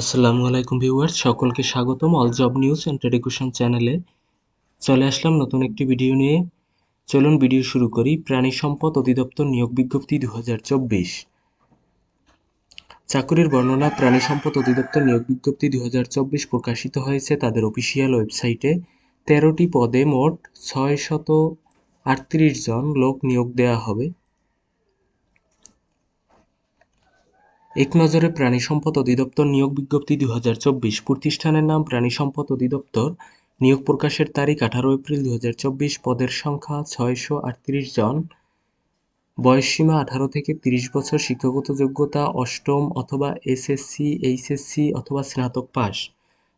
আসসালামু আলাইকুম ভিউয়ার্স, সকলকে স্বাগতম all job news and education চ্যানেলে। চলে আসলাম নতুন একটি ভিডিও নিয়ে। চলুন ভিডিও শুরু করি। প্রাণী সম্পদ অধিদপ্তর নিয়োগ বিজ্ঞপ্তি দু চাকুরির বর্ণনা, প্রাণী সম্পদ অধিদপ্তর নিয়োগ বিজ্ঞপ্তি দু হাজার চব্বিশ প্রকাশিত হয়েছে তাদের অফিসিয়াল ওয়েবসাইটে। তেরোটি পদে মোট ছয় শত আটত্রিশ জন লোক নিয়োগ দেওয়া হবে। এক নজরে প্রাণী সম্পদ অধিদপ্তর নিয়োগ বিজ্ঞপ্তি দু হাজার চব্বিশ প্রতিষ্ঠানের নাম প্রাণী সম্পদ অধিদপ্তর। নিয়োগ প্রকাশের তারিখ আঠারো এপ্রিল দু হাজার চব্বিশ, পদের সংখ্যা ছয়শো আটত্রিশ জন। বয়সসীমা আঠারো থেকে তিরিশ বছর, শিক্ষাগত যোগ্যতা অষ্টম অথবা এসএসসি, এইচএসসি অথবা স্নাতক পাস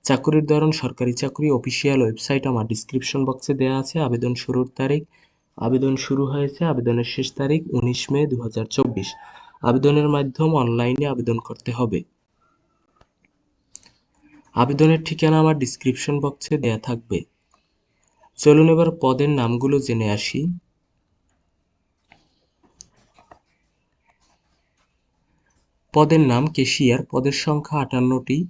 চাকুরির ধরন সরকারি চাকরি, অফিসিয়াল ওয়েবসাইট আমার ডিসক্রিপশন বক্সে দেওয়া আছে। আবেদন শুরুর তারিখ, আবেদন শুরু হয়েছে, আবেদনের শেষ তারিখ উনিশ মে দু হাজার চব্বিশ। আবেদনের মাধ্যম অনলাইনে আবেদন করতে হবে। আবেদনের ঠিকানা আমার ডিসক্রিপশন বক্সে দেয়া থাকবে। চলুন এবার পদের নামগুলো জেনে আসি। পদের নাম কেশিয়ার, পদের সংখ্যা আটান্নটি,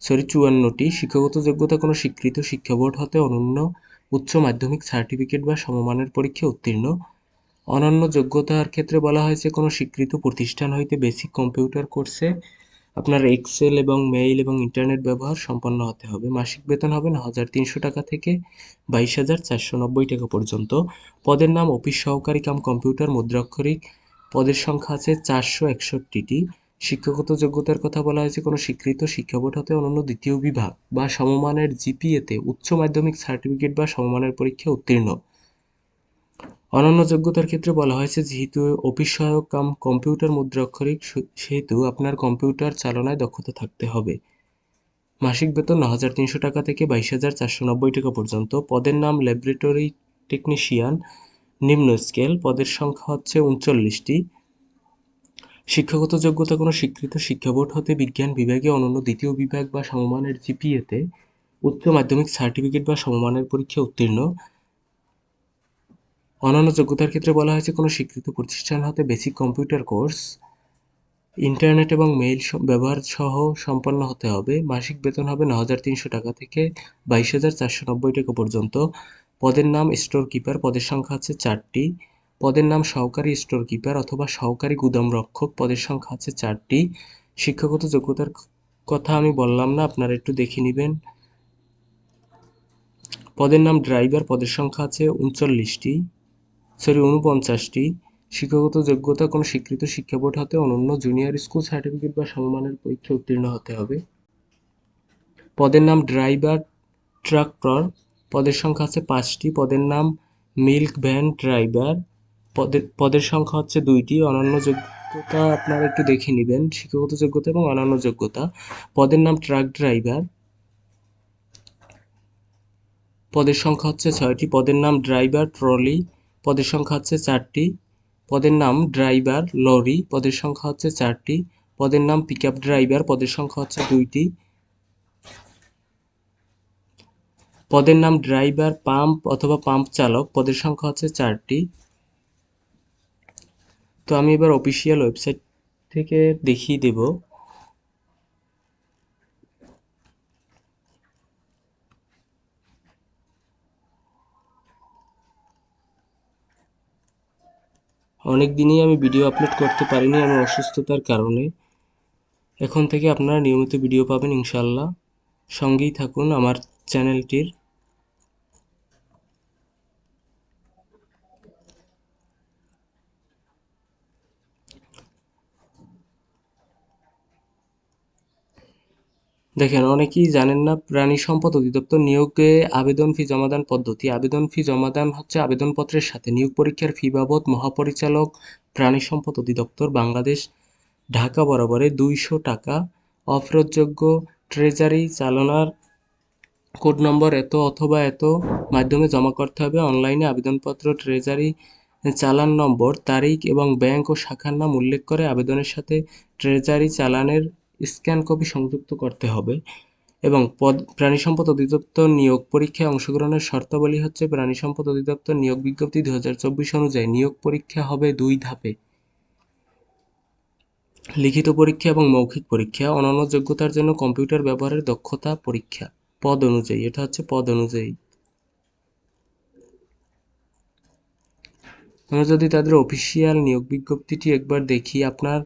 সরি চুয়ান্নটি। শিক্ষাগত যোগ্যতা কোনো স্বীকৃত শিক্ষা বোর্ড হতে অনন্য উচ্চ মাধ্যমিক সার্টিফিকেট বা সমমানের পরীক্ষা উত্তীর্ণ। অনন্য যোগ্যতার ক্ষেত্রে বলা হয়েছে, কোনো স্বীকৃত প্রতিষ্ঠান হইতে বেসিক কম্পিউটার কোর্সে আপনার এক্সেল এবং মেইল এবং ইন্টারনেট ব্যবহার সম্পন্ন হতে হবে। মাসিক বেতন হবে ন, হাজার তিনশো টাকা থেকে বাইশ হাজার চারশো নব্বই টাকা পর্যন্ত। পদের নাম, অফিস সহকারী কাম, কম্পিউটার মুদ্রাক্ষরিক। পদের সংখ্যা আছে চারশো একষট্টিটি। শিক্ষাগত যোগ্যতার কথা বলা হয়েছে, কোনো স্বীকৃত শিক্ষা বোর্ড হতে অনন্য দ্বিতীয় বিভাগ বা সমমানের জিপিএতে উচ্চ মাধ্যমিক সার্টিফিকেট বা সমমানের পরীক্ষা উত্তীর্ণ। অনন্য যোগ্যতার ক্ষেত্রে বলা হয়েছে, যেহেতু অফিস সহায়ক কাম কম্পিউটার মুদ্রাক্ষরিক সেহেতু আপনার কম্পিউটার চালনায় দক্ষতা থাকতে হবে। মাসিক বেতন ন হাজার তিনশো টাকা থেকে বাইশ হাজার চারশো নব্বই টাকা পর্যন্ত। পদের নাম ল্যাবরেটরি টেকনিশিয়ান। নিম্ন স্কেল, পদের সংখ্যা হচ্ছে উনচল্লিশটি। শিক্ষাগত যোগ্যতা কোনো স্বীকৃত শিক্ষা বোর্ড হতে বিজ্ঞান বিভাগে অনন্য দ্বিতীয় বিভাগ বা সমমানের জিপিএতে উচ্চ মাধ্যমিক সার্টিফিকেট বা সমমানের পরীক্ষা উত্তীর্ণ। অন্যান্য যোগ্যতার ক্ষেত্রে বলা হয়েছে, কোনো স্বীকৃত প্রতিষ্ঠান হতে বেসিক কম্পিউটার কোর্স ইন্টারনেট এবং মেইল ব্যবহার সহ সম্পন্ন হতে হবে। মাসিক বেতন হবে ন হাজার তিনশো টাকা থেকে বাইশ হাজার চারশো নব্বই টাকা পর্যন্ত। পদের নাম স্টোর কিপার পদের সংখ্যা আছে চারটি। পদের নাম সহকারী স্টোর কিপার অথবা সহকারী গুদাম রক্ষক, পদের সংখ্যা আছে চারটি। শিক্ষাগত যোগ্যতার কথা আমি বললাম না, আপনারা একটু দেখে নেবেন। পদের নাম ড্রাইভার পদের সংখ্যা আছে উনচল্লিশটি। সরি উনপঞ্চাশটি শিক্ষাগত যোগ্যতা কোনো স্বীকৃত শিক্ষা বোর্ড হতে অনন্য জুনিয়র স্কুল সার্টিফিকেট বা সমমানের পরীক্ষা উত্তীর্ণ হতে হবে। পদের নাম ড্রাইভার, ট্রাক্টর। পদের সংখ্যা আছে পাঁচটি। পদের নাম মিল্ক ভ্যান ড্রাইভার। পদের পদের সংখ্যা হচ্ছে দুইটি। অনন্য যোগ্যতা আপনারা একটু দেখে নেবেন। শিক্ষাগত যোগ্যতা এবং অনন্য যোগ্যতা। পদের নাম ট্রাক ড্রাইভার। পদের সংখ্যা হচ্ছে ছয়টি। পদের নাম ড্রাইভার, ট্রলি। পদের সংখ্যা হচ্ছে চারটি। পদের নাম ড্রাইভার, লরি, পদের সংখ্যা হচ্ছে চারটি। পদের নাম পিক ড্রাইভার পদের সংখ্যা হচ্ছে দুইটি। পদের নাম ড্রাইভার পাম্প অথবা পাম্প চালক, পদের সংখ্যা হচ্ছে চারটি। তো আমি এবার অফিসিয়াল ওয়েবসাইট থেকে দেখিয়ে দেব। অনেক দিনই আমি ভিডিও আপলোড করতে পারিনি আমার অসুস্থতার কারণে। এখন থেকে আপনারা নিয়মিত ভিডিও পাবেন ইনশাল্লাহ সঙ্গেই থাকুন আমার চ্যানেলটির। দেখেন, অনেকেই জানেন না, প্রাণী সম্পদ অধিদপ্তর নিয়োগে আবেদন ফি জমাদান পদ্ধতি। আবেদন ফি জমাদান হচ্ছে আবেদনপত্রের সাথে। নিয়োগ পরীক্ষার ফি বাবদ মহাপরিচালক প্রাণী সম্পদ অধিদপ্তর বাংলাদেশ, ঢাকা বরাবরে দুইশো টাকা অফরোধযোগ্য ট্রেজারি চালনার কোড নম্বর এত অথবা এত মাধ্যমে জমা করতে হবে। অনলাইনে আবেদনপত্র, ট্রেজারি চালান নম্বর, তারিখ এবং ব্যাংক ও শাখার নাম উল্লেখ করে আবেদনের সাথে ট্রেজারি চালানের স্ক্যান কপি সংযুক্ত করতে হবে এবং পদ, প্রাণী সম্পদ অধিদপ্তর নিয়োগ পরীক্ষায় অংশগ্রহণের শর্তাবলী হচ্ছে প্রাণী সম্পদ অধিদপ্তর নিয়োগ বিজ্ঞপ্তি দুহাজার চব্বিশ অনুযায়ী নিয়োগ পরীক্ষা হবে দুই ধাপে। লিখিত পরীক্ষা এবং মৌখিক পরীক্ষা অন্যান্য যোগ্যতার জন্য কম্পিউটার ব্যবহারের দক্ষতা পরীক্ষা, পদ অনুযায়ী, এটা হচ্ছে পদ অনুযায়ী। আমরা যদি তাদের অফিসিয়াল নিয়োগ বিজ্ঞপ্তিটি একবার দেখি, আপনার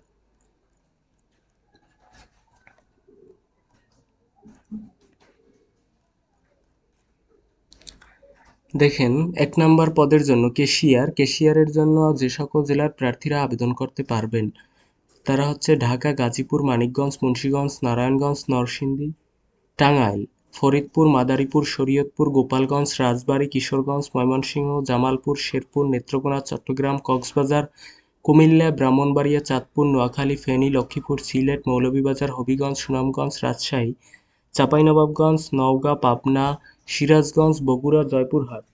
দেখেন, এক নাম্বার পদের জন্য কেশিয়ার, কেশিয়ারের জন্য যে সকল জেলার প্রার্থীরা আবেদন করতে পারবেন, তারা হচ্ছে ঢাকা, গাজীপুর, মানিকগঞ্জ, মুন্সীগঞ্জ, নারায়ণগঞ্জ, নরসিংদী, টাঙ্গাইল, ফরিদপুর, মাদারীপুর, শরীয়তপুর, গোপালগঞ্জ, রাজবাড়ী, কিশোরগঞ্জ, ময়মনসিংহ, জামালপুর, শেরপুর, নেত্রকোনা, চট্টগ্রাম, কক্সবাজার, কুমিল্লা, ব্রাহ্মণবাড়িয়া, চাঁদপুর, নোয়াখালী, ফেনী, লক্ষ্মীপুর, সিলেট, মৌলভীবাজার, হবিগঞ্জ, সুনামগঞ্জ, রাজশাহী, চাঁপাইনবাবগঞ্জ, নওগাঁ, পাবনা সিরাজগঞ্জ, বগুড়া, জয়পুরহাট।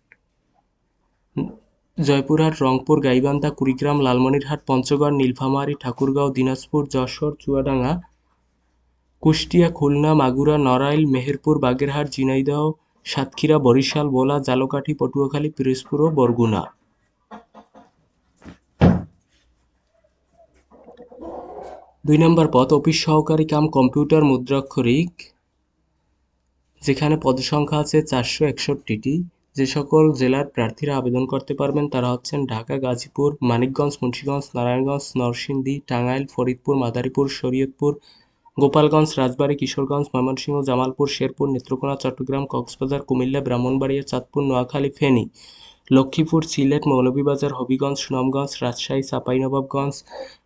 জয়পুরহাট, রংপুর, গাইবান্ধা, কুড়িগ্রাম, লালমনিরহাট, পঞ্চগড়, নীলফামারী, ঠাকুরগাঁও, দিনাজপুর, যশোর, চুয়াডাঙ্গা, কুষ্টিয়া, খুলনা, মাগুরা, নড়াইল, মেহেরপুর, বাগেরহাট, ঝিনাইদহ, সাতক্ষীরা, বরিশাল ভোলা জালকাঠি, পটুয়াখালী, পিরোজপুর ও বরগুনা। দুই নম্বর পথ, অফিস সহকারী কাম, কম্পিউটার, মুদ্রাক্ষরিক। যেখানে পদসংখ্যা আছে চারশো একষট্টিটি। যে সকল জেলার প্রার্থীরা আবেদন করতে পারবেন তারা হচ্ছেন ঢাকা, গাজীপুর, মানিকগঞ্জ, মুন্সিগঞ্জ, নারায়ণগঞ্জ, নরসিংদী, টাঙ্গাইল, ফরিদপুর, মাদারীপুর, শরীয়তপুর, গোপালগঞ্জ, রাজবাড়ী, কিশোরগঞ্জ, ময়মনসিংহ, জামালপুর, শেরপুর, নেত্রকোনা, চট্টগ্রাম, কক্সবাজার, কুমিল্লা, ব্রাহ্মণবাড়িয়া, চাঁদপুর, নোয়াখালী, ফেনী, লক্ষ্মীপুর, সিলেট, মৌলভীবাজার, হবিগঞ্জ, সুনামগঞ্জ, রাজশাহী, চাঁপাইনবাবগঞ্জ,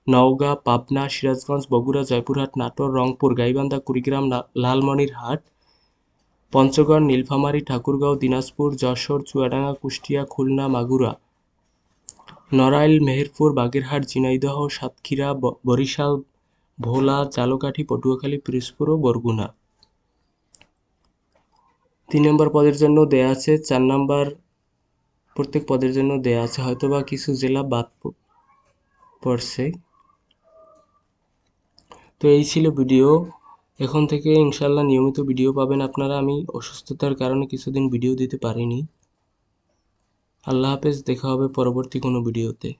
নওগাঁ, পাবনা, সিরাজগঞ্জ, বগুড়া, জয়পুরহাট, নাটোর, রংপুর, গাইবান্ধা, কুড়িগ্রাম লালমনিরহাট পঞ্চগড়, নীলফামারী, ঠাকুরগাঁও, দিনাজপুর, যশোর, চুয়াডাঙ্গা, কুষ্টিয়া, খুলনা, মাগুরা, নড়াইল, মেহেরপুর, বাগেরহাট, ঝিনাইদহ, সাতক্ষীরা বরিশাল, ভোলা জালকাঠি পটুয়াখালী, পিরোজপুর ও বরগুনা। তিন নম্বর পদের জন্য দেয়া আছে, চার নম্বর প্রত্যেক পদের জন্য দেয়া আছে, হয়তোবা কিছু জেলা বাদ পড়ছে। তো এই ছিল ভিডিও। এখন থেকে ইনশাল্লাহ নিয়মিত ভিডিও পাবেন আপনারা। আমি অসুস্থতার কারণে কিছুদিন ভিডিও দিতে পারিনি। আল্লাহ হাফেজ, দেখা হবে পরবর্তী কোনো ভিডিওতে।